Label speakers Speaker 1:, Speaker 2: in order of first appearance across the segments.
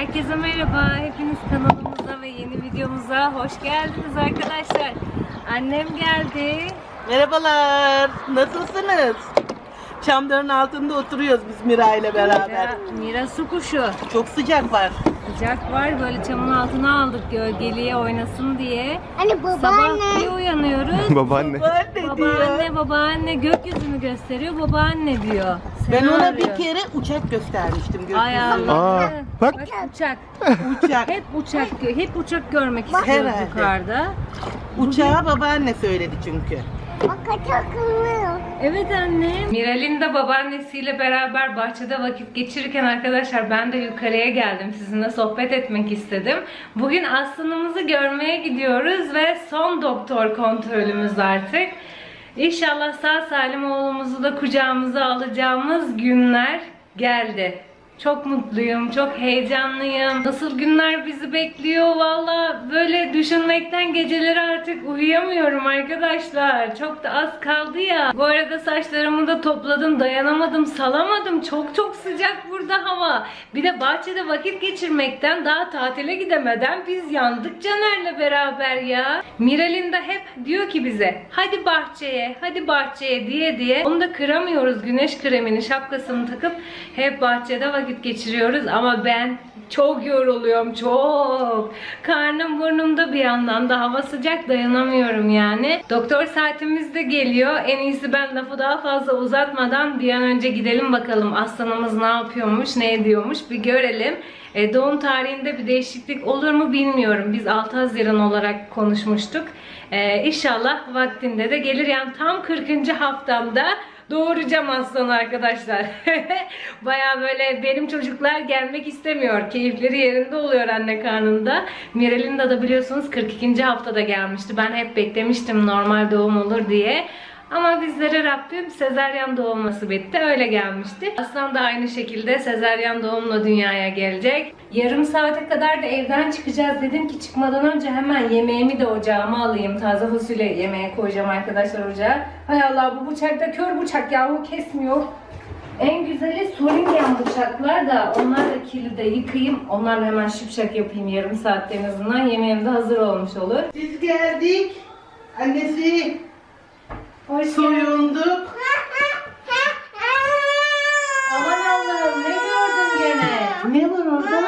Speaker 1: Herkese merhaba. Hepiniz kanalımıza ve yeni videomuza hoş geldiniz arkadaşlar. Annem geldi.
Speaker 2: Merhabalar. Nasılsınız? Çamların altında oturuyoruz biz Mira ile beraber.
Speaker 1: Mira, Mira su kuşu.
Speaker 2: Çok sıcak var.
Speaker 1: Sıcak var böyle çamın altına aldık gölgeliğe oynasın diye.
Speaker 3: Anne
Speaker 1: Sabah
Speaker 3: babaanne.
Speaker 1: bir uyanıyoruz.
Speaker 4: Babaanne.
Speaker 2: Var ne diyor?
Speaker 1: Babaanne babaanne gökyüzünü gösteriyor. Babaanne diyor.
Speaker 2: Ben ona
Speaker 1: arıyor.
Speaker 2: bir kere uçak göstermiştim
Speaker 1: Ay
Speaker 2: gökyüzünde.
Speaker 1: Allah.
Speaker 4: Aa, bak.
Speaker 1: uçak.
Speaker 2: Uçak.
Speaker 1: Hep uçak gö- hep uçak görmek istiyoruz
Speaker 2: Herhalde.
Speaker 1: yukarıda.
Speaker 2: Uçağı babaanne söyledi çünkü.
Speaker 3: Bak.
Speaker 1: Evet anne. Miral'in de babaannesiyle beraber bahçede vakit geçirirken arkadaşlar ben de yukarıya geldim. Sizinle sohbet etmek istedim. Bugün aslanımızı görmeye gidiyoruz ve son doktor kontrolümüz artık. İnşallah sağ salim oğlumuzu da kucağımıza alacağımız günler geldi. Çok mutluyum, çok heyecanlıyım. Nasıl günler bizi bekliyor valla böyle düşünmekten geceleri artık uyuyamıyorum arkadaşlar. Çok da az kaldı ya. Bu arada saçlarımı da topladım, dayanamadım, salamadım. Çok çok sıcak burada hava. Bir de bahçede vakit geçirmekten daha tatile gidemeden biz yandık Caner'le beraber ya. Miral'in de hep diyor ki bize hadi bahçeye, hadi bahçeye diye diye. Onu da kıramıyoruz güneş kremini, şapkasını takıp hep bahçede vakit geçiriyoruz ama ben çok yoruluyorum çok. Karnım burnumda bir yandan da hava sıcak dayanamıyorum yani. Doktor saatimiz de geliyor. En iyisi ben lafı daha fazla uzatmadan bir an önce gidelim bakalım aslanımız ne yapıyormuş, ne ediyormuş bir görelim. E, doğum tarihinde bir değişiklik olur mu bilmiyorum. Biz 6 Haziran olarak konuşmuştuk. E, inşallah vaktinde de gelir. Yani tam 40. haftamda Doğuracağım aslanı arkadaşlar. Baya böyle benim çocuklar gelmek istemiyor. Keyifleri yerinde oluyor anne karnında. Miralinda da biliyorsunuz 42. haftada gelmişti. Ben hep beklemiştim normal doğum olur diye. Ama bizlere Rabbim sezeryan doğum nasip etti. Öyle gelmişti. Aslan da aynı şekilde sezeryan doğumla dünyaya gelecek. Yarım saate kadar da evden çıkacağız. Dedim ki çıkmadan önce hemen yemeğimi de ocağıma alayım. Taze fasulye yemeğe koyacağım arkadaşlar ocağa. Hay Allah bu bıçak da kör bıçak yahu kesmiyor. En güzeli Solingen bıçaklar da onlar da kirli de yıkayayım. Onlarla hemen şıpşak yapayım yarım saatte en azından. Yemeğim de hazır olmuş olur.
Speaker 2: Biz geldik. Annesi. Soyunduk.
Speaker 1: Aman Allah'ım ne gördün gene?
Speaker 2: Ne var orada?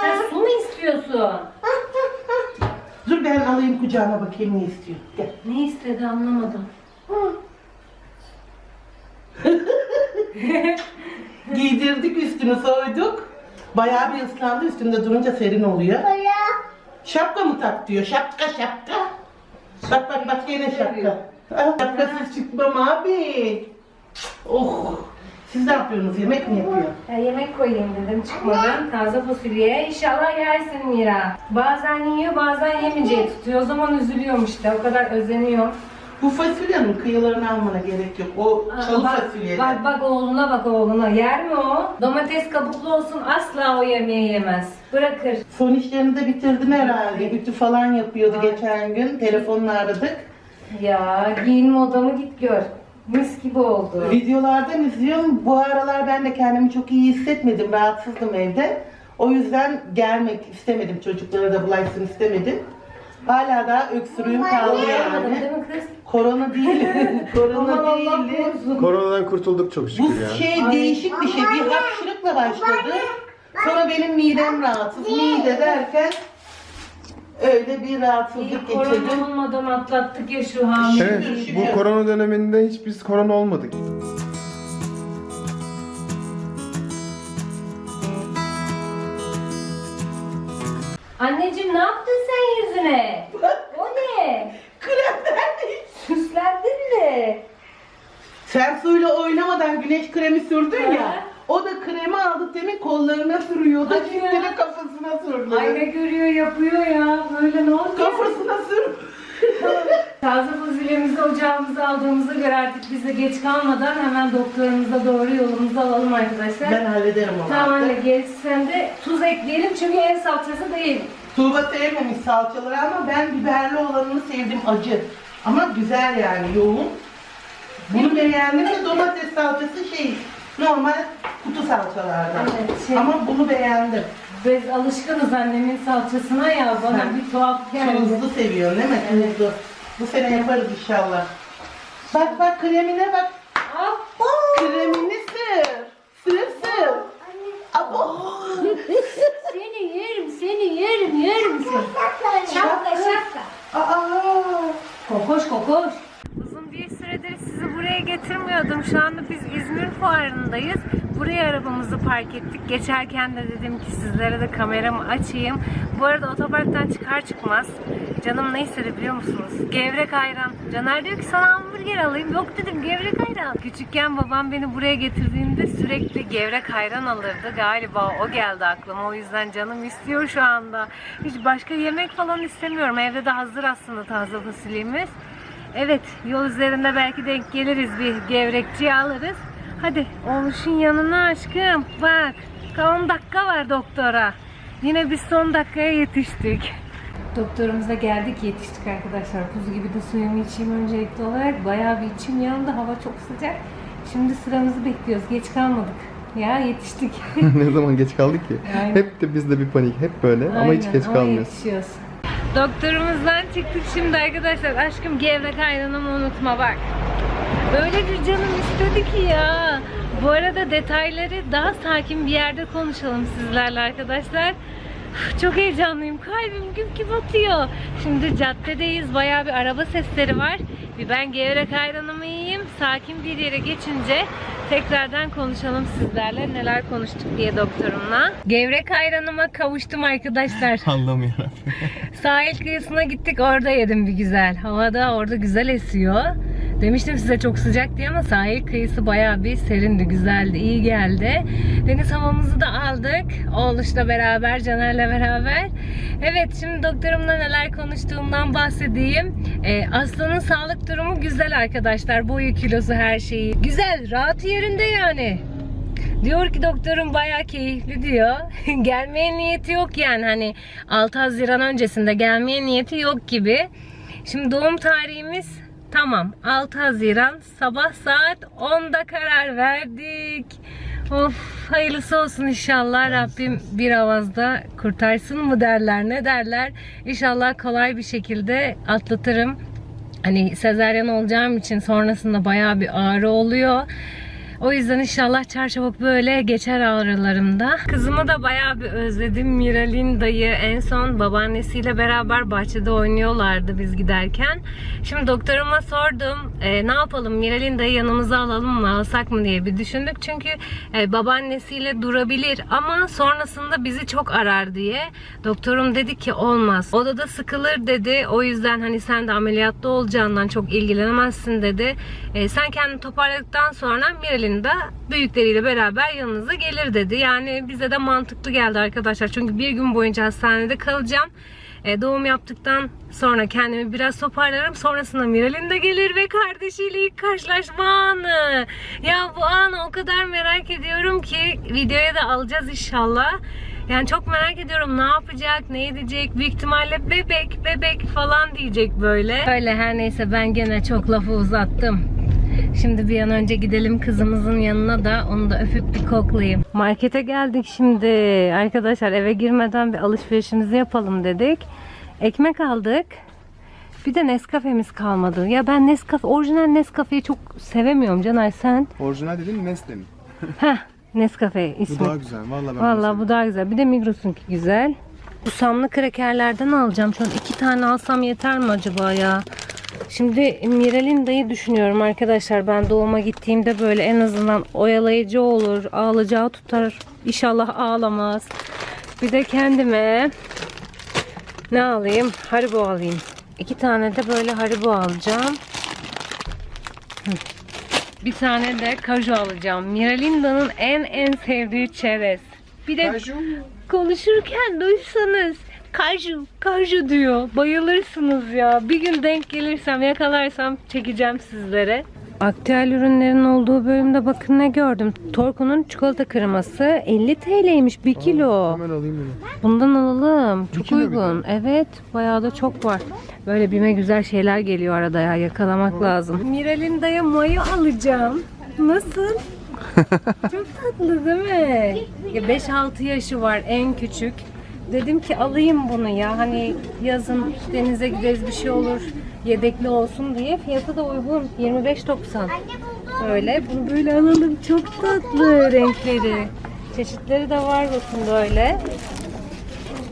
Speaker 1: Sen su mu istiyorsun?
Speaker 2: Dur ben alayım kucağıma bakayım ne istiyor. Gel.
Speaker 1: Ne istedi anlamadım.
Speaker 2: Giydirdik üstünü soyduk. Bayağı bir ıslandı üstünde durunca serin oluyor. Şapka mı tak diyor. Şapka şapka. Bak bak bak yine şapka. Şapkasız çıkmam abi. Oh. Siz ne yapıyorsunuz? Yemek mi yapıyor?
Speaker 1: Ya yemek koyayım dedim çıkmadan. Taze fasulye. İnşallah yersin Mira. Bazen yiyor bazen yemeyeceği tutuyor. O zaman üzülüyorum işte. O kadar özeniyor.
Speaker 2: Bu fasulyenin kıyılarını almana gerek yok. O çalı
Speaker 1: bak, bak bak oğluna bak oğluna. Yer mi o? Domates kabuklu olsun asla o yemeği yemez. Bırakır.
Speaker 2: Son işlerini de bitirdin herhalde. Ütü falan yapıyordu geçen gün. Telefonla aradık.
Speaker 1: Ya giyinme odamı git gör. Mis gibi oldu.
Speaker 2: Videolardan izliyorum. Bu aralar ben de kendimi çok iyi hissetmedim. Rahatsızdım evde. O yüzden gelmek istemedim. Çocuklara da bulaşsın istemedim. Hala da öksürüğüm kaldı
Speaker 1: Anlamadım
Speaker 2: yani.
Speaker 1: değil mi kız?
Speaker 2: Korona değil. Korona
Speaker 1: Allah
Speaker 2: değil.
Speaker 1: korusun.
Speaker 4: Koronadan kurtulduk çok
Speaker 2: Bu
Speaker 4: şükür ya.
Speaker 2: şey değişik bir şey. Bir hapşırıkla başladı. Sonra benim midem rahatsız. Mide derken öyle bir rahatsızlık
Speaker 1: İyi korona
Speaker 2: geçirdim.
Speaker 1: olmadan atlattık ya şu hamileyi.
Speaker 4: Evet, bu korona döneminde hiç biz korona olmadık.
Speaker 1: Anneciğim ne yaptın sen yüzüne? O ne?
Speaker 2: Kremden.
Speaker 1: Süslendin mi?
Speaker 2: Sen suyla oynamadan güneş kremi sürdün
Speaker 1: Ha.
Speaker 2: Ya. O da kremi aldı demin kollarına sürüyordu.
Speaker 1: Hadi ya.
Speaker 2: Şimdi de kafasına sürdü.
Speaker 1: Ay ne görüyor yapıyor ya. Böyle ne oldu?
Speaker 2: Kafasına sür.
Speaker 1: Taze fasulyemizi ocağımıza aldığımıza göre artık biz de geç kalmadan hemen doktorumuza doğru yolumuzu alalım arkadaşlar.
Speaker 2: Ben hallederim onu.
Speaker 1: Tamam anne
Speaker 2: artık.
Speaker 1: gerisi sen de tuz ekleyelim çünkü en salçası değil.
Speaker 2: Tuğba sevmemiş salçaları ama ben biberli olanını sevdim acı. Ama güzel yani yoğun. Bunu beğendim de domates salçası şey Normal kutu salçalardan.
Speaker 1: Evet, şey-
Speaker 2: Ama bunu beğendim.
Speaker 1: Biz alışkınız annemin salçasına ya bana
Speaker 2: Ha.
Speaker 1: bir tuhaf geldi.
Speaker 2: Tuzlu seviyorsun değil mi? Tuzlu. Bu sene yaparız inşallah. Bak bak kremine bak.
Speaker 1: Abo!
Speaker 2: Kremini sür. Sür sür. Abo.
Speaker 1: Seni yerim, seni yerim, yerim seni. Şapka, şapka.
Speaker 2: Aa.
Speaker 1: Kokoş, kokoş. Buraya getirmiyordum. Şu anda biz İzmir fuarındayız. Buraya arabamızı park ettik. Geçerken de dedim ki sizlere de kameramı açayım. Bu arada otoparktan çıkar çıkmaz canım ne istedi biliyor musunuz? Gevrek ayran. Caner diyor ki sana hamburger alayım. Yok dedim gevrek ayran. Küçükken babam beni buraya getirdiğinde sürekli gevrek ayran alırdı. Galiba o geldi aklıma. O yüzden canım istiyor şu anda. Hiç başka yemek falan istemiyorum. Evde de hazır aslında taze fasulyemiz. Evet, yol üzerinde belki denk geliriz bir gevrekçi alırız. Hadi oluşun yanına aşkım. Bak, 10 dakika var doktora. Yine biz son dakikaya yetiştik. Doktorumuza geldik yetiştik arkadaşlar. Buz gibi de suyumu içeyim öncelikli olarak. Bayağı bir içim yandı. Hava çok sıcak. Şimdi sıramızı bekliyoruz. Geç kalmadık. Ya yetiştik.
Speaker 4: ne zaman geç kaldık ki?
Speaker 1: Aynen.
Speaker 4: Hep de bizde bir panik. Hep böyle ama hiç
Speaker 1: Aynen,
Speaker 4: geç
Speaker 1: ama
Speaker 4: kalmıyoruz.
Speaker 1: yetişiyoruz. Doktorumuzdan çıktık şimdi arkadaşlar. Aşkım gevrek ayranımı unutma bak. Öyle bir canım istedi ki ya. Bu arada detayları daha sakin bir yerde konuşalım sizlerle arkadaşlar. Çok heyecanlıyım. Kalbim güp güp atıyor. Şimdi caddedeyiz. Bayağı bir araba sesleri var. Bir ben gevrek ayranımı yiyeyim. Sakin bir yere geçince tekrardan konuşalım sizlerle. Neler konuştuk diye doktorumla. Gevrek ayranıma kavuştum arkadaşlar.
Speaker 4: Allah'ım yarabbim.
Speaker 1: Sahil kıyısına gittik orada yedim bir güzel. Havada orada güzel esiyor. Demiştim size çok sıcak diye ama sahil kıyısı bayağı bir serindi, güzeldi, iyi geldi. Deniz havamızı da aldık. Oğluş'la beraber, Caner'le beraber. Evet şimdi doktorumla neler konuştuğumdan bahsedeyim. Ee, Aslan'ın sağlık durumu güzel arkadaşlar. Boyu, kilosu, her şeyi. Güzel, rahat yerinde yani. Diyor ki doktorum bayağı keyifli diyor. Gelmeye niyeti yok yani hani 6 Haziran öncesinde gelmeye niyeti yok gibi. Şimdi doğum tarihimiz tamam 6 Haziran sabah saat 10'da karar verdik. Of hayırlısı olsun inşallah Rabbim bir avazda kurtarsın mı derler ne derler. İnşallah kolay bir şekilde atlatırım. Hani sezaryen olacağım için sonrasında bayağı bir ağrı oluyor. O yüzden inşallah çarşafık böyle geçer ağrılarımda. Kızımı da bayağı bir özledim. Miral'in dayı en son babaannesiyle beraber bahçede oynuyorlardı biz giderken. Şimdi doktoruma sordum e, ne yapalım Miral'in dayı yanımıza alalım mı alsak mı diye bir düşündük. Çünkü e, babaannesiyle durabilir ama sonrasında bizi çok arar diye. Doktorum dedi ki olmaz. Odada sıkılır dedi. O yüzden hani sen de ameliyatta olacağından çok ilgilenemezsin dedi. E, sen kendini toparladıktan sonra Miral'in de büyükleriyle beraber yanınıza gelir dedi. Yani bize de mantıklı geldi arkadaşlar. Çünkü bir gün boyunca hastanede kalacağım. E, doğum yaptıktan sonra kendimi biraz toparlarım. Sonrasında Miral'in de gelir ve kardeşiyle ilk karşılaşma anı. Ya bu anı o kadar merak ediyorum ki videoya da alacağız inşallah. Yani çok merak ediyorum ne yapacak, ne edecek. Büyük ihtimalle bebek, bebek falan diyecek böyle. Öyle her neyse ben gene çok lafı uzattım. Şimdi bir an önce gidelim kızımızın yanına da onu da öpüp bir koklayayım. Markete geldik şimdi. Arkadaşlar eve girmeden bir alışverişimizi yapalım dedik. Ekmek aldık. Bir de Nescafe'miz kalmadı. Ya ben Nescafe, orijinal Nescafe'yi çok sevemiyorum Caner sen.
Speaker 4: Orijinal dedin Nestle mi?
Speaker 1: Heh, Nescafe ismi.
Speaker 4: Bu daha güzel. Vallahi ben
Speaker 1: Vallahi bu daha güzel. Bir de Migros'unki güzel. Bu samlı krakerlerden alacağım. Şu an iki tane alsam yeter mi acaba ya? Şimdi Miral'in dayı düşünüyorum arkadaşlar. Ben doğuma gittiğimde böyle en azından oyalayıcı olur. Ağlacağı tutar. İnşallah ağlamaz. Bir de kendime ne alayım? Haribo alayım. İki tane de böyle Haribo alacağım. Bir tane de kaju alacağım. Miralinda'nın en en sevdiği çerez. Bir de konuşurken duysanız kaju, kaju diyor. Bayılırsınız ya. Bir gün denk gelirsem, yakalarsam çekeceğim sizlere. Aktüel ürünlerin olduğu bölümde bakın ne gördüm. Torku'nun çikolata kreması 50 TL'ymiş 1 kilo.
Speaker 4: Hemen alayım bunu.
Speaker 1: Bundan alalım. Çok
Speaker 4: kilo bir
Speaker 1: uygun. Evet. Bayağı da çok var. Böyle bime güzel şeyler geliyor arada ya. Yakalamak lazım. Miral'in daya mayo alacağım. Nasıl? Çok tatlı değil mi? Ya 5-6 yaşı var en küçük. Dedim ki alayım bunu ya. Hani yazın denize gideriz bir şey olur. Yedekli olsun diye. Fiyatı da uygun. 25.90. Öyle. Bunu böyle alalım. Çok tatlı renkleri. Çeşitleri de var bakın böyle.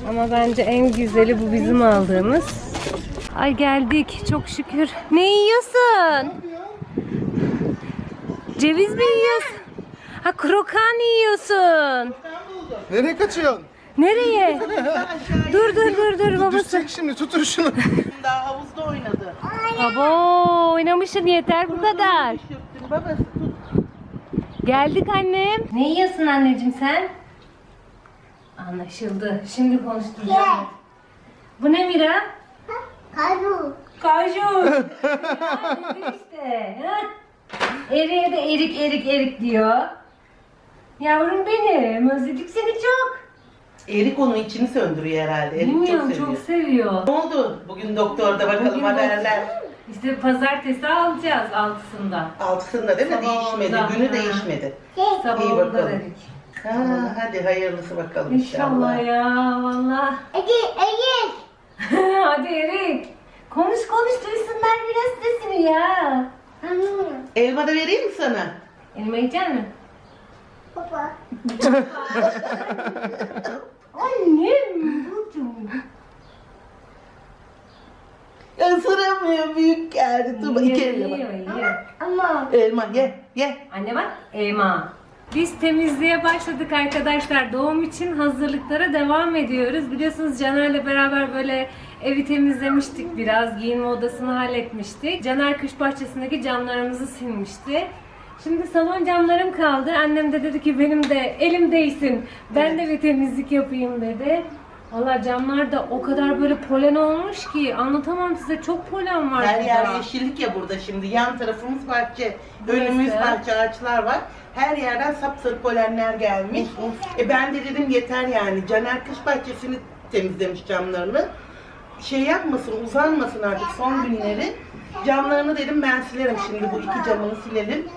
Speaker 1: Ama bence en güzeli bu bizim aldığımız. Ay geldik çok şükür. Ne yiyorsun? Ceviz mi yiyorsun? Ha krokan yiyorsun.
Speaker 4: Nereye kaçıyorsun?
Speaker 1: Nereye? dur dur dur dur babası.
Speaker 4: Düşecek şimdi tutun şunu.
Speaker 2: Daha havuzda oynadı.
Speaker 1: Abo oynamışsın yeter bu kadar.
Speaker 2: Sürttün babası tut.
Speaker 1: Geldik annem. Ne yiyorsun anneciğim sen? Anlaşıldı. Şimdi konuşturacağım. Bu ne Mira?
Speaker 3: Kaju.
Speaker 1: Kaju. İşte. Eriye de erik erik erik diyor. Yavrum benim. Özledik seni çok.
Speaker 2: Erik onun içini söndürüyor herhalde. Erik
Speaker 1: Bilmiyorum
Speaker 2: çok
Speaker 1: çok
Speaker 2: seviyor.
Speaker 1: seviyor.
Speaker 2: Ne oldu? Bugün doktorda bakalım
Speaker 1: Bugün
Speaker 2: haberler.
Speaker 1: İşte pazartesi alacağız altısında.
Speaker 2: Altısında değil mi?
Speaker 1: Sabah
Speaker 2: Değişmedi.
Speaker 1: onda.
Speaker 2: Günü
Speaker 1: Ha.
Speaker 2: değişmedi.
Speaker 1: Sabah
Speaker 2: İyi
Speaker 1: onda
Speaker 2: bakalım.
Speaker 1: dedik.
Speaker 2: Ha, hadi hayırlısı bakalım inşallah.
Speaker 1: İnşallah ya valla. Hadi Erik. Konuş konuş duysunlar biraz sesini ya.
Speaker 2: Elma da vereyim mi sana?
Speaker 1: Elma yiyecek misin? Annem. Burcum.
Speaker 2: Isıramıyor büyük geldi. Dur bak iki elle bak.
Speaker 3: Ama.
Speaker 2: Elma ye ye.
Speaker 1: Anne bak elma. Biz temizliğe başladık arkadaşlar. Doğum için hazırlıklara devam ediyoruz. Biliyorsunuz Caner'le beraber böyle evi temizlemiştik biraz. Giyinme odasını halletmiştik. Caner kış bahçesindeki camlarımızı silmişti. Şimdi salon camlarım kaldı. Annem de dedi ki benim de elim değsin. Ben de bir temizlik yapayım dedi. Valla camlar da o kadar böyle polen olmuş ki anlatamam size çok polen var
Speaker 2: Her yer yeşillik ya burada şimdi. Yan tarafımız bahçe. Önümüz
Speaker 1: Burası.
Speaker 2: bahçe ağaçlar var. Her yerden sapsarı polenler gelmiş. E ben de dedim yeter yani. Caner kış bahçesini temizlemiş camlarını. Şey yapmasın, uzanmasın artık son günleri. Camlarını dedim ben silerim şimdi bu iki camını silelim.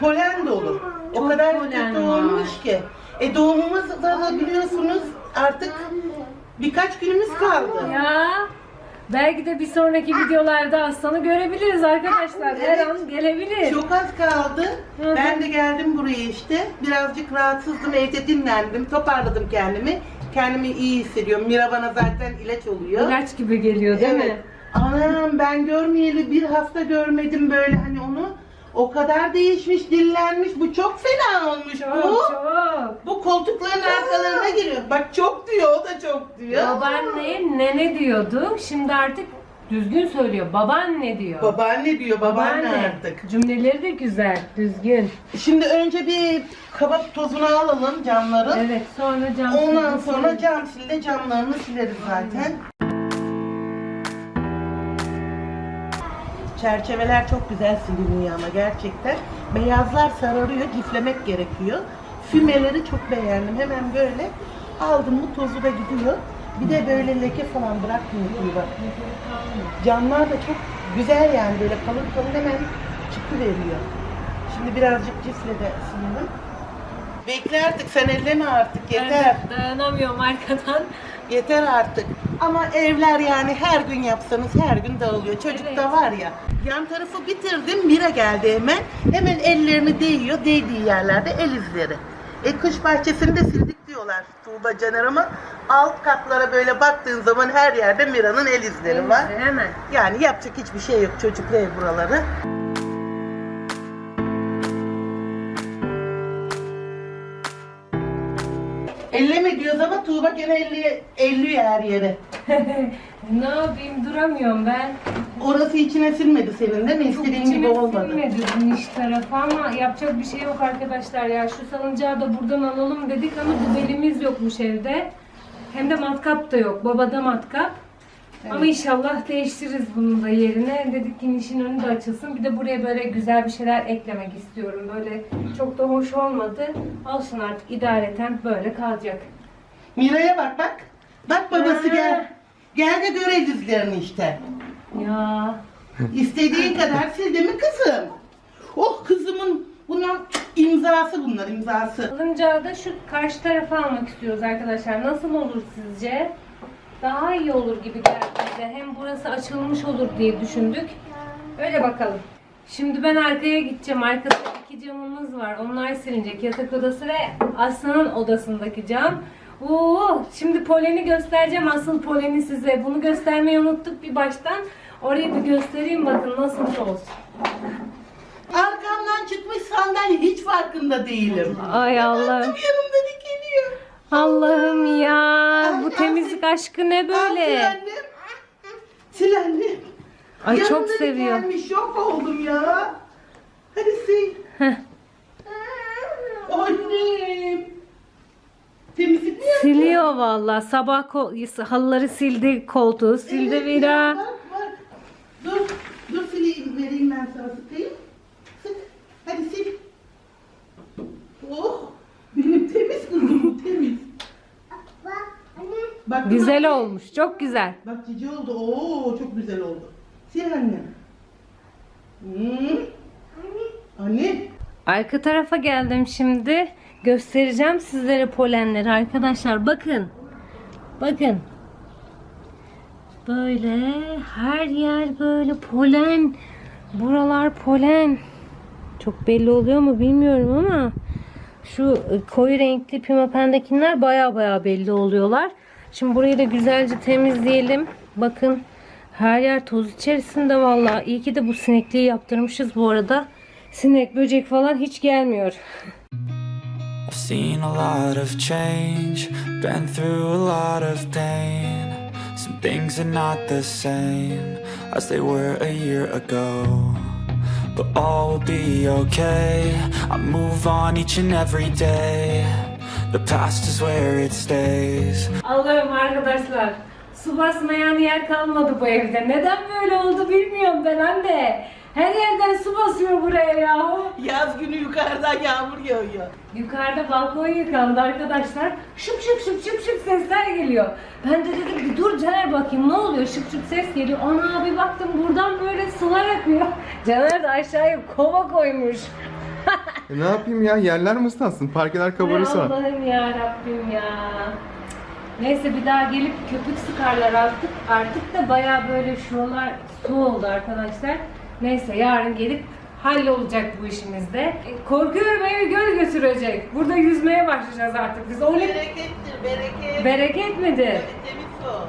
Speaker 2: Polen dolu. O
Speaker 1: Çok
Speaker 2: kadar
Speaker 1: polen
Speaker 2: kötü
Speaker 1: var.
Speaker 2: olmuş ki. E doğumumuz da biliyorsunuz artık birkaç günümüz kaldı.
Speaker 1: Ya belki de bir sonraki videolarda aslanı görebiliriz arkadaşlar. Her
Speaker 2: Evet.
Speaker 1: an gelebilir.
Speaker 2: Çok az kaldı.
Speaker 1: Hı hı.
Speaker 2: Ben de geldim buraya işte. Birazcık rahatsızdım, evde dinlendim, toparladım kendimi. Kendimi iyi hissediyorum. Mira bana zaten ilaç oluyor.
Speaker 1: İlaç gibi geliyor değil
Speaker 2: evet.
Speaker 1: mi?
Speaker 2: Anam ben görmeyeli bir hafta görmedim böyle hani onu. O kadar değişmiş, dillenmiş. Bu çok fena olmuş
Speaker 1: Çok
Speaker 2: bu.
Speaker 1: çok.
Speaker 2: Bu koltukların arkalarına giriyor. Bak çok diyor, o da çok diyor.
Speaker 1: Babaanne nene diyordu. Şimdi artık düzgün söylüyor. Babaanne diyor.
Speaker 2: Babaanne diyor, babaanne, artık.
Speaker 1: Cümleleri de güzel, düzgün.
Speaker 2: Şimdi önce bir kabak tozunu alalım camların.
Speaker 1: Evet, sonra cam
Speaker 2: Ondan sonra cam silde camlarını sileriz zaten. Çerçeveler çok güzel siliniyor ama gerçekten. Beyazlar sararıyor, giflemek gerekiyor. Fümeleri çok beğendim. Hemen böyle aldım mı tozu da gidiyor. Bir de böyle leke falan bırakmıyor iyi bak. Camlar da çok güzel yani böyle kalın kalın hemen çıkıveriyor. Şimdi birazcık cifle de silelim. Bekle artık sen elleme artık yeter.
Speaker 1: Ben dayanamıyorum arkadan.
Speaker 2: Yeter artık. Ama evler yani her gün yapsanız her gün dağılıyor. Çocuk da var ya. Yan tarafı bitirdim. Mira geldi hemen. Hemen ellerini değiyor. Değdiği yerlerde el izleri. E kış bahçesini de sildik diyorlar Tuğba Caner ama alt katlara böyle baktığın zaman her yerde Mira'nın el izleri var.
Speaker 1: Hemen.
Speaker 2: Yani yapacak hiçbir şey yok çocuklu ev buraları. Elleme diyoruz ama Tuğba gene elli, elliyor her yere.
Speaker 1: ne yapayım duramıyorum ben.
Speaker 2: Orası içine silmedi senin değil mi?
Speaker 1: Çok
Speaker 2: İstediğin gibi
Speaker 1: içime
Speaker 2: olmadı.
Speaker 1: sinmedi iş tarafı ama yapacak bir şey yok arkadaşlar ya. Şu salıncağı da buradan alalım dedik ama dübelimiz yokmuş evde. Hem de matkap da yok. Babada matkap. Ama inşallah değiştiririz bunun da yerine. Dedik ki nişin önü de açılsın. Bir de buraya böyle güzel bir şeyler eklemek istiyorum. Böyle çok da hoş olmadı. Olsun artık idareten böyle kalacak.
Speaker 2: Mira'ya bak bak. Bak babası
Speaker 1: Ha.
Speaker 2: gel. Gel de gör el izlerini işte.
Speaker 1: Ya
Speaker 2: İstediğin kadar sil değil mi kızım? Oh kızımın Bunlar imzası bunlar imzası.
Speaker 1: Alıncağı da şu karşı tarafa almak istiyoruz arkadaşlar. Nasıl olur sizce? Daha iyi olur gibi geldi bize. Hem burası açılmış olur diye düşündük. Öyle bakalım. Şimdi ben arkaya gideceğim. Arkada iki camımız var. Onlar silinecek. Yatak odası ve Aslı'nın odasındaki cam. Oo, şimdi poleni göstereceğim. Asıl poleni size. Bunu göstermeyi unuttuk bir baştan. Orayı bir göstereyim bakın nasıl olsun.
Speaker 2: Arkamdan çıkmış sandalye hiç farkında değilim.
Speaker 1: Ay Allah'ım.
Speaker 2: Yanımda dikiliyor.
Speaker 1: Allah'ım ya. Temizlik aşkı ne böyle?
Speaker 2: Sil annem. Sil annem.
Speaker 1: Ay çok
Speaker 2: Yanımda
Speaker 1: seviyor.
Speaker 2: dikelmiş, şok oldum ya. Hadi sil.
Speaker 1: Heh.
Speaker 2: Annem. Temizlik mi yaptın?
Speaker 1: Siliyor valla. Sabah ko- halıları sildi, koltuğu sildi
Speaker 2: Evet,
Speaker 1: Vira.
Speaker 2: Bak bak. Dur. Dur sileyim vereyim ben sana sıkayım. Sık. Hadi sil. Oh. Benim temiz kızım bu temiz.
Speaker 3: Bak anne.
Speaker 2: Bak,
Speaker 1: Güzel
Speaker 2: bak.
Speaker 1: olmuş. Çok güzel.
Speaker 2: Bak cici oldu. Oo çok güzel oldu. Sil anne. Hmm. Anne.
Speaker 1: Arka tarafa geldim şimdi. Göstereceğim sizlere polenleri arkadaşlar. Bakın. Bakın. Böyle her yer böyle polen. Buralar polen. Çok belli oluyor mu bilmiyorum ama şu koyu renkli pimapendekiler baya baya belli oluyorlar. Şimdi burayı da güzelce temizleyelim. Bakın her yer toz içerisinde vallahi. İyi ki de bu sinekliği yaptırmışız bu arada. Sinek, böcek falan hiç gelmiyor.
Speaker 5: I've seen a lot of change, been through a lot of pain. Some things are not the same as they were a year ago. But all will be okay. I move on each and every day. The past is where it stays.
Speaker 1: Allah'ım arkadaşlar. Su basmayan yer kalmadı bu evde. Neden böyle oldu bilmiyorum ben anne. Her yerden su basıyor buraya yahu.
Speaker 2: Yaz günü yukarıdan yağmur yağıyor.
Speaker 1: Yukarıda balkon yıkandı arkadaşlar. Şıp şıp şıp şıp şıp sesler geliyor. Ben de dedim bir dur Caner bakayım ne oluyor şıp şıp ses geliyor. Ana bir baktım buradan böyle sular akıyor. Caner de aşağıya kova koymuş.
Speaker 4: E ne yapayım ya? Yerler mi ıslansın? Parkeler kabarırsa.
Speaker 1: Allah'ım ya Rabbim ya. Neyse bir daha gelip köpük sıkarlar artık. Artık da baya böyle şuralar su oldu arkadaşlar. Neyse yarın gelip hallolacak bu işimizde. E, korkuyorum evi göl götürecek. Burada yüzmeye başlayacağız artık biz. Olimp
Speaker 2: Berekettir bereket.
Speaker 1: bereket midir?
Speaker 2: Temiz su.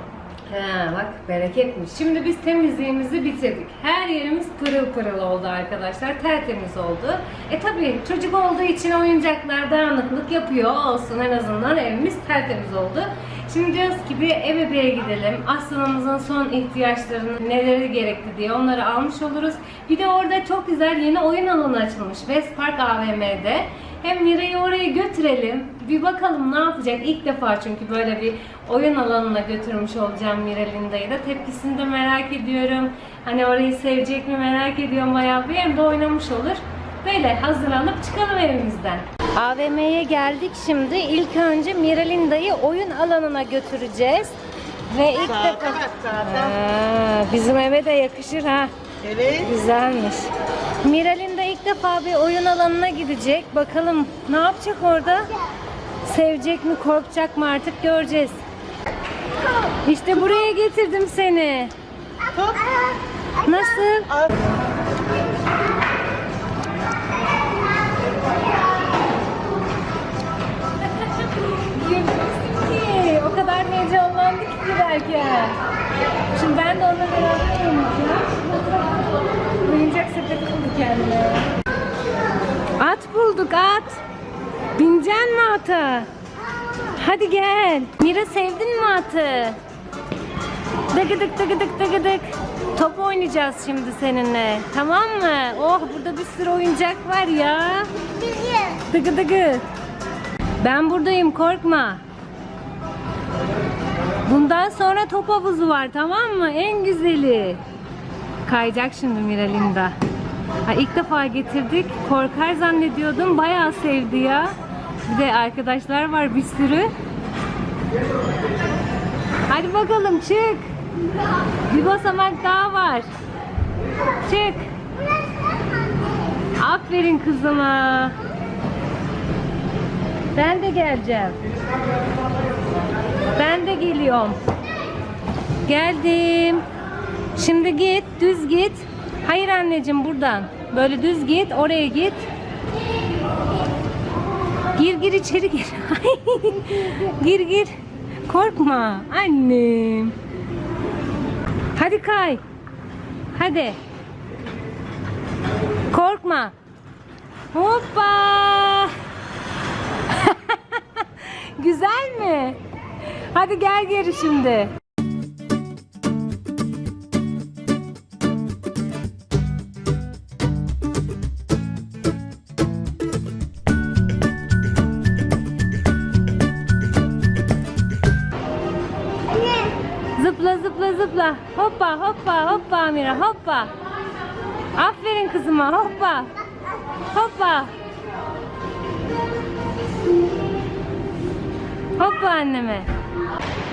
Speaker 1: Ha bak bereketmiş. Şimdi biz temizliğimizi bitirdik. Her yerimiz pırıl pırıl oldu arkadaşlar. Tertemiz oldu. E tabi çocuk olduğu için oyuncaklar dağınıklık yapıyor. Olsun en azından evimiz tertemiz oldu. Şimdi diyoruz ki bir eve bir gidelim. Aslanımızın son ihtiyaçlarını neleri gerekli diye onları almış oluruz. Bir de orada çok güzel yeni oyun alanı açılmış. West Park AVM'de. Hem Mira'yı oraya götürelim. Bir bakalım ne yapacak. İlk defa çünkü böyle bir oyun alanına götürmüş olacağım Mira Linda'yı da. Tepkisini de merak ediyorum. Hani orayı sevecek mi merak ediyorum bayağı bir. Hem de oynamış olur. Böyle hazırlanıp çıkalım evimizden. AVM'ye geldik şimdi. İlk önce Mira Linda'yı oyun alanına götüreceğiz. Ve ilk defa... Ha, bizim eve de yakışır ha.
Speaker 2: Evet.
Speaker 1: Güzelmiş. Miral'in de ilk defa bir oyun alanına gidecek. Bakalım ne yapacak orada? Sevecek mi, korkacak mı artık göreceğiz. İşte buraya getirdim seni. Nasıl? Kadar heyecanlandık ki girerken. Şimdi ben de onunla beraber oynayacağım. Oyuncak sepeti buldu kendine. At bulduk at. Bineceksin mi ata? Hadi gel. Mira sevdin mi atı? Dıgıdık dıgıdık dıgıdık. Top oynayacağız şimdi seninle. Tamam mı? Oh burada bir sürü oyuncak var ya. Dıgı dıgı. Ben buradayım korkma. Bundan sonra top havuzu var tamam mı? En güzeli. Kayacak şimdi Miralinda. Ha, ilk defa getirdik. Korkar zannediyordum. Bayağı sevdi ya. Bir de arkadaşlar var bir sürü. Hadi bakalım çık. Bir basamak daha var. Çık. Aferin kızıma. Ben de geleceğim. Ben de geliyorum. Geldim. Şimdi git, düz git. Hayır anneciğim buradan. Böyle düz git, oraya git. Gir gir içeri gir. gir gir. Korkma annem. Hadi kay. Hadi. Korkma. Hoppa. Güzel mi? Hadi gel geri şimdi. Zıpla zıpla zıpla. Hoppa hoppa hoppa Amira hoppa. Aferin kızıma hoppa. Hoppa. Hoppa anneme.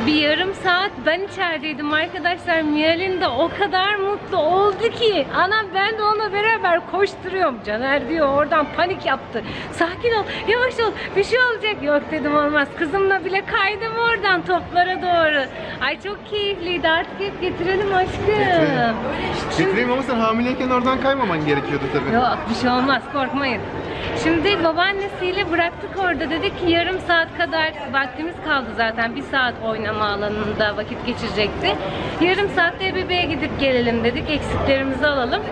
Speaker 1: Bir yarım saat ben içerideydim arkadaşlar. Miral'in de o kadar mutlu oldu ki. Anam ben de onunla beraber koşturuyorum. Caner diyor oradan panik yaptı. Sakin ol, yavaş ol. Bir şey olacak. Yok dedim olmaz. Kızımla bile kaydım oradan toplara doğru. Ay çok keyifliydi. Artık hep getirelim aşkım. Şimdi
Speaker 4: Getireyim ama sen hamileyken oradan kaymaman gerekiyordu tabii.
Speaker 1: Yok bir şey olmaz korkmayın. Şimdi babaannesiyle bıraktık orada dedik ki yarım saat kadar vaktimiz kaldı zaten. Bir saat oynama alanında vakit geçirecekti. Yarım saatte bebeğe gidip gelelim dedik. Eksiklerimizi alalım.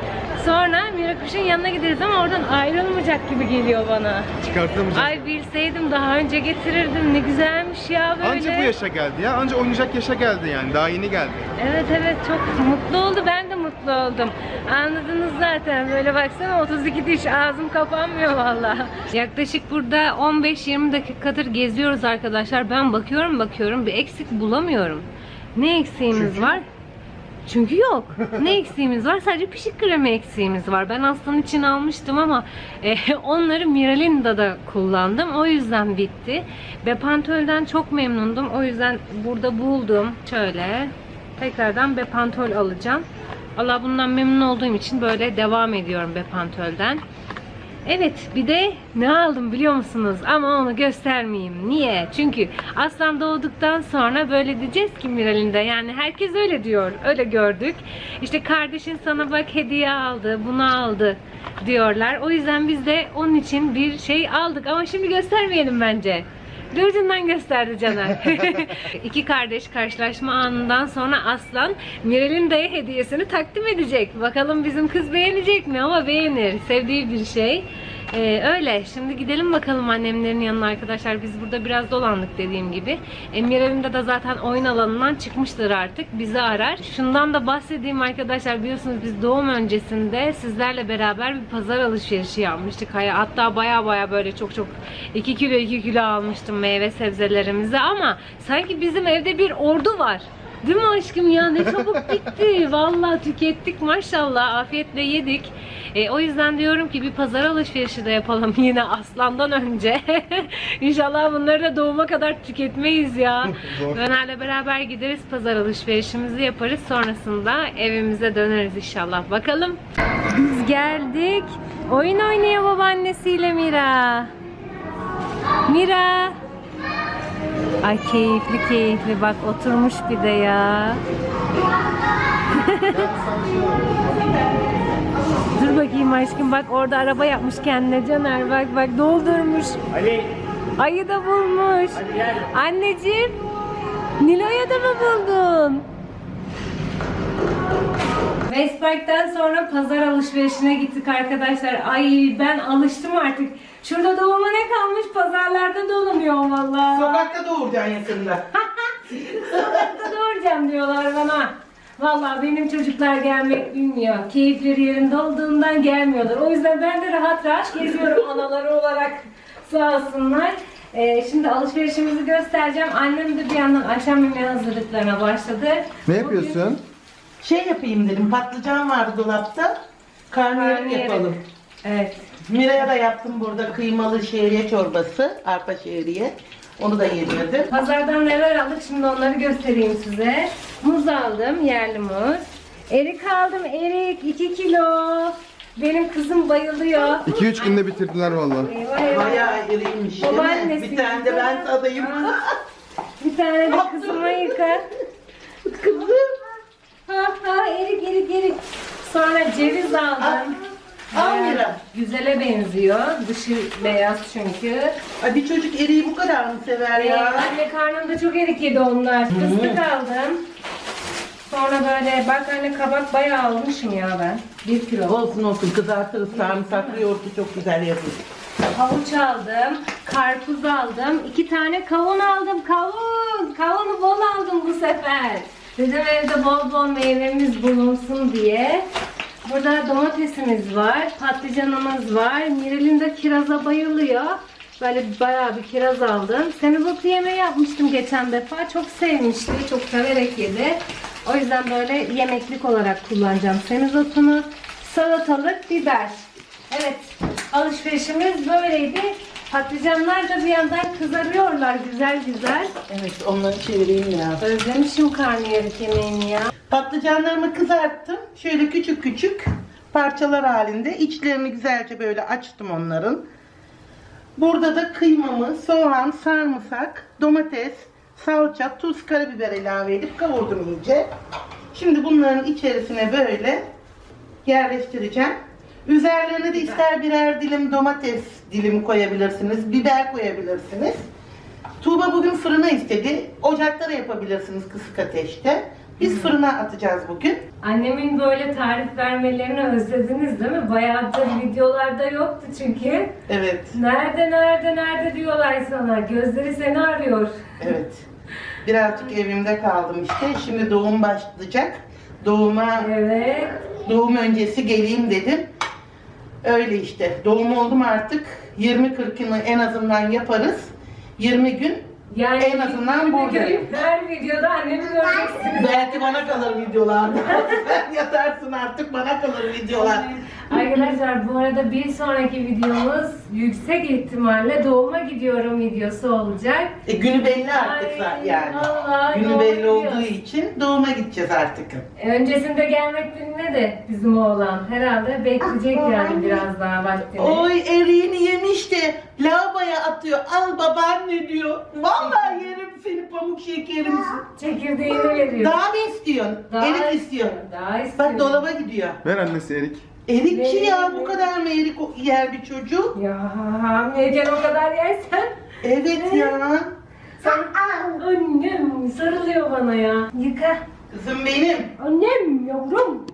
Speaker 1: Sonra Mirakuş'un yanına gideriz ama oradan ayrılmayacak gibi geliyor bana.
Speaker 4: Çıkartamayacağım.
Speaker 1: Ay bilseydim daha önce getirirdim. Ne güzelmiş ya böyle.
Speaker 4: Anca bu yaşa geldi ya. Anca oynayacak yaşa geldi yani. Daha yeni geldi.
Speaker 1: Evet evet çok mutlu oldu. Ben de mutlu oldum. Anladınız zaten. Böyle baksana 32 diş ağzım kapanmıyor valla. Yaklaşık burada 15-20 dakikadır geziyoruz arkadaşlar. Ben bakıyorum bakıyorum bir eksik bulamıyorum. Ne eksiğimiz var? Çünkü yok. Ne eksiğimiz var? Sadece pişik kremi eksiğimiz var. Ben aslan için almıştım ama e, onları Miralinda'da kullandım. O yüzden bitti. Bepantol'den çok memnundum. O yüzden burada buldum. Şöyle tekrardan Bepantol alacağım. Allah bundan memnun olduğum için böyle devam ediyorum Bepantol'den. Evet bir de ne aldım biliyor musunuz? Ama onu göstermeyeyim. Niye? Çünkü aslan doğduktan sonra böyle diyeceğiz ki Miral'inde. Yani herkes öyle diyor. Öyle gördük. İşte kardeşin sana bak hediye aldı, bunu aldı diyorlar. O yüzden biz de onun için bir şey aldık. Ama şimdi göstermeyelim bence. Ucundan gösterdi Caner. İki kardeş karşılaşma anından sonra Aslan Miral'in dayı hediyesini takdim edecek. Bakalım bizim kız beğenecek mi? Ama beğenir. Sevdiği bir şey. Ee, öyle. Şimdi gidelim bakalım annemlerin yanına arkadaşlar. Biz burada biraz dolandık dediğim gibi. E, Miral'in de zaten oyun alanından çıkmıştır artık. Bizi arar. Şundan da bahsedeyim arkadaşlar. Biliyorsunuz biz doğum öncesinde sizlerle beraber bir pazar alışverişi yapmıştık. Hay- Hatta baya baya böyle çok çok 2 kilo 2 kilo almıştım meyve sebzelerimizi ama sanki bizim evde bir ordu var. Değil mi aşkım ya ne çabuk bitti. Vallahi tükettik maşallah afiyetle yedik. E, o yüzden diyorum ki bir pazar alışverişi de yapalım yine aslandan önce. İnşallah bunları da doğuma kadar tüketmeyiz ya. Öner'le beraber gideriz pazar alışverişimizi yaparız. Sonrasında evimize döneriz inşallah. Bakalım. Biz geldik. Oyun oynuyor babaannesiyle Mira. Mira. Ay keyifli keyifli bak oturmuş bir de ya. Dur bakayım aşkım bak orada araba yapmış kendine Caner bak bak doldurmuş.
Speaker 6: Ali,
Speaker 1: Ayı da bulmuş. Anneciğim Nilo'ya da mı buldun? Westpark'tan sonra pazar alışverişine gittik arkadaşlar. Ay ben alıştım artık. Şurada doğuma ne kalmış? Pazarlarda dolanıyor vallahi.
Speaker 2: Sokakta doğuracaksın yakında.
Speaker 1: Sokakta doğuracağım diyorlar bana. Vallahi benim çocuklar gelmek bilmiyor. Keyifleri yerinde olduğundan gelmiyorlar. O yüzden ben de rahat rahat geziyorum anaları olarak. Sağ olsunlar. Ee, şimdi alışverişimizi göstereceğim. Annem de bir yandan akşam yemeği hazırlıklarına başladı.
Speaker 4: Ne yapıyorsun?
Speaker 2: Şey yapayım dedim, patlıcan vardı dolapta. Karnıyarık
Speaker 1: Karnıyarık.
Speaker 2: yapalım.
Speaker 1: Evet.
Speaker 2: Mira'ya da yaptım burada kıymalı şehriye çorbası, arpa şehriye. Onu da yedirdim.
Speaker 1: Pazardan neler aldık şimdi onları göstereyim size. Muz aldım, yerli muz. Erik aldım, erik 2 kilo. Benim kızım bayılıyor.
Speaker 4: 2-3 günde bitirdiler vallahi.
Speaker 1: Eyvah eyvah.
Speaker 2: Bayağı değil mi?
Speaker 1: Babaannesi.
Speaker 2: Bir tane de ben tadayım.
Speaker 1: Bir tane de kızıma yıka.
Speaker 2: Kızım.
Speaker 1: Ha ha erik erik erik. Sonra ceviz aldım.
Speaker 2: Al
Speaker 1: Bayağı
Speaker 2: Mira.
Speaker 1: Güzele benziyor. Dışı beyaz çünkü.
Speaker 2: Ay bir çocuk eriği bu kadar mı sever
Speaker 1: Ee,
Speaker 2: ya?
Speaker 1: anne karnımda çok erik yedi onlar. Fıstık aldım. Sonra böyle bak anne kabak bayağı almışım ya ben. Bir kilo.
Speaker 2: Olsun olsun kızartırız sarımsaklı yoğurtu çok güzel yapıyor.
Speaker 1: Havuç aldım. Karpuz aldım. iki tane kavun aldım. Kavun. Kavunu bol aldım bu sefer. Dedim evde bol bol meyvemiz bulunsun diye. Burada domatesimiz var. Patlıcanımız var. Mirel'in de kiraza bayılıyor. Böyle bayağı bir kiraz aldım. Semizotu yemeği yapmıştım geçen defa. Çok sevmişti. Çok severek yedi. O yüzden böyle yemeklik olarak kullanacağım semizotunu. Salatalık, biber. Evet, alışverişimiz böyleydi. Patlıcanlar da bir yandan kızarıyorlar güzel güzel.
Speaker 2: Evet onları çevireyim ya.
Speaker 1: Özlemişim karnıyarık yemeğini ya.
Speaker 2: Patlıcanlarımı kızarttım. Şöyle küçük küçük parçalar halinde. İçlerini güzelce böyle açtım onların. Burada da kıymamı, soğan, sarımsak, domates, salça, tuz, karabiber ilave edip kavurdum iyice. Şimdi bunların içerisine böyle yerleştireceğim. Üzerlerine de ister birer dilim domates dilimi koyabilirsiniz, biber koyabilirsiniz. Tuğba bugün fırına istedi. Ocakta da yapabilirsiniz kısık ateşte. Biz fırına atacağız bugün.
Speaker 1: Annemin böyle tarif vermelerini özlediniz değil mi? Bayağıdır videolarda yoktu çünkü.
Speaker 2: Evet,
Speaker 1: Nerede nerede nerede diyorlar sana. Gözleri seni arıyor.
Speaker 2: evet. Birazcık evimde kaldım işte. Şimdi doğum başlayacak. Doğuma,
Speaker 1: Evet.
Speaker 2: doğum öncesi geleyim dedim. Öyle işte. Doğum oldum artık. 20-40'ını en azından yaparız. 20 gün
Speaker 1: Yani
Speaker 2: En azından buradayım.
Speaker 1: Her videoda annemi göreceksiniz.
Speaker 2: belki bana kalır videolarda. Yatarsın artık bana kalır videolar.
Speaker 1: Arkadaşlar bu arada bir sonraki videomuz yüksek ihtimalle doğuma gidiyorum videosu olacak.
Speaker 2: E, günü belli artık
Speaker 1: Ay,
Speaker 2: yani.
Speaker 1: vallahi
Speaker 2: Günü belli olduğu
Speaker 1: diyorsun.
Speaker 2: için doğuma gideceğiz artık.
Speaker 1: Öncesinde gelmek gününe de bizim oğlan herhalde bekleyecek yani biraz daha vaktini.
Speaker 2: Oy eriğini yemiş de lavaboya atıyor. Al babaanne diyor. Vallahi yerim seni pamuk şekerimsin.
Speaker 1: Çekirdeğini veriyor.
Speaker 2: Daha mı istiyorsun?
Speaker 1: Daha
Speaker 2: Erik istiyor.
Speaker 1: Daha istiyor.
Speaker 2: Bak dolaba gidiyor.
Speaker 4: Ver annesi Erik.
Speaker 2: Erikçi ya
Speaker 1: Verin,
Speaker 2: bu kadar mı erik o- yer bir çocuk?
Speaker 1: Ya hamileyken o kadar yersen.
Speaker 2: Evet ya.
Speaker 1: Sen annem sarılıyor bana ya. Yıka.
Speaker 2: Kızım benim.
Speaker 1: Annem yavrum.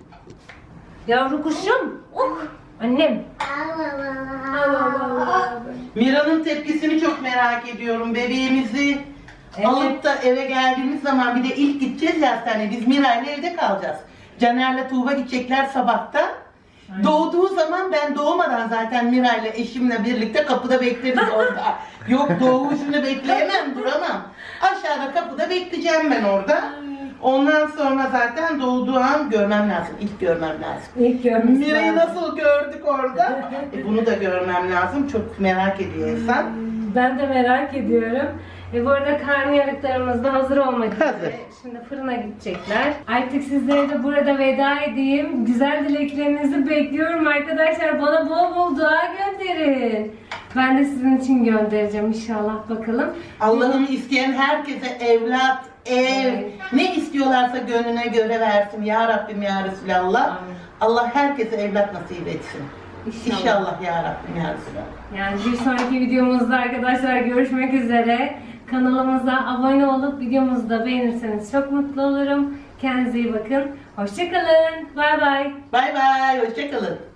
Speaker 1: Yavru kuşum. Oh. Annem. Allah Allah.
Speaker 2: Mira'nın tepkisini çok merak ediyorum. Bebeğimizi
Speaker 1: Evet.
Speaker 2: alıp da eve geldiğimiz zaman bir de ilk gideceğiz ya hastaneye. Biz Mira'yla evde kalacağız. Caner'le Tuğba gidecekler sabahta. Doğduğu zaman ben doğmadan zaten Mira'yla eşimle birlikte kapıda bekleriz orada. Yok doğuşunu bekleyemem duramam. Aşağıda kapıda bekleyeceğim ben orada. Ondan sonra zaten doğduğu an görmem lazım. İlk görmem lazım.
Speaker 1: İlk görmüş
Speaker 2: Mira'yı
Speaker 1: lazım.
Speaker 2: nasıl gördük orada? E, bunu da görmem lazım. Çok merak ediyor insan.
Speaker 1: Ben de merak ediyorum. E bu arada karnıyarıklarımız da hazır olmak üzere.
Speaker 2: Hazır.
Speaker 1: Şimdi fırına gidecekler. Artık sizlere de burada veda edeyim. Güzel dileklerinizi bekliyorum arkadaşlar. Bana bol bol dua gönderin. Ben de sizin için göndereceğim inşallah bakalım.
Speaker 2: Allah'ım isteyen herkese evlat, ev,
Speaker 1: Evet.
Speaker 2: ne istiyorlarsa gönlüne göre versin. Ya Rabbim ya Resulallah.
Speaker 1: Amin.
Speaker 2: Allah herkese evlat nasip etsin.
Speaker 1: İnşallah.
Speaker 2: İnşallah ya Rabbim ya Resulallah.
Speaker 1: Yani bir sonraki videomuzda arkadaşlar görüşmek üzere. Kanalımıza abone olup videomuzu da beğenirseniz çok mutlu olurum. Kendinize iyi bakın. Hoşçakalın. Bay bay.
Speaker 2: Bay bay, hoşçakalın.